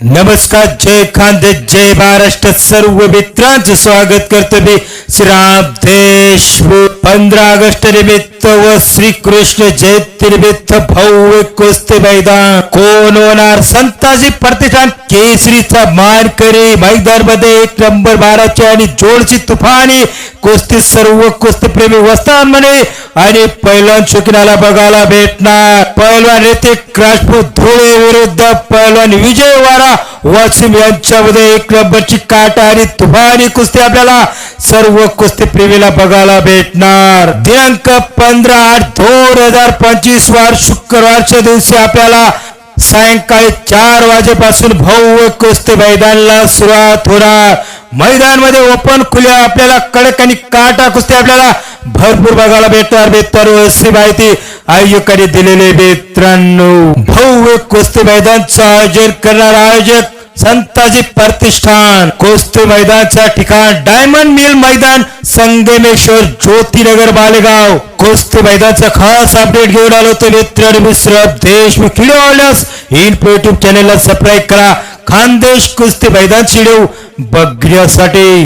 नमस्कार जय खानदे जय महाराष्ट्र सर्व मित्रांचं स्वागत करतो मी श्रीराम देशमुख पंधरा ऑगस्ट निमित्त व श्रीकृष्ण जयंती निमित्त भव्य कुस्ती मैदान। कोण होणार संताजी प्रतिष्ठान केसरीचा मानकरी मैदानमध्ये एक नंबर बाराचे आणि जोडची तुफानी। कुस्ती सर्व कुस्ती प्रेमी वस्तान म्हणे। आणि पैलवान शोकिनाला बघायला भेटणार। पैलवान ऋतिक राजपूत धुळे विरुद्ध पैलवान विजय वारा वासिम यांच्यामध्ये एक नंबरची काटा आणि तुफानी कुस्ती आपल्याला सर्व कुस्ती प्रेमीला बघायला भेटणार. दिनांक पंधरा आठ दोन हजार पंचवीस वार शुक्रवारच्या दिवशी आपल्याला सायंकाळी चार वाजेपासून भव्य कुस्ती मैदानला सुरुवात होणार. मैदानमध्ये ओपन खुल्या आपल्याला कडक आणि काटा कुस्ती आपल्याला भरपूर बघायला भेटणार. भेटणार अशी माहिती आयोजकांनी दिलेले मित्रांनो. भव्य कुस्ती मैदानचं आयोजन करणार आयोजक संताजी प्रतिष्ठान कुस्ती मैदानच्या ठिकाण डायमंड मिल मैदान संगमेश्वर ज्योतिनगर बालेगाव. कुस्ती मैदानचा खास अपडेट घेऊन आलो तो मित्र आणि मिश्र. देशमुख व्हिडिओ आवडल्यास इन्फो युट्यूब चॅनेलला सबस्क्राईब करा. खानदेश कुस्ती मैदान व्हिडिओ बघण्यासाठी.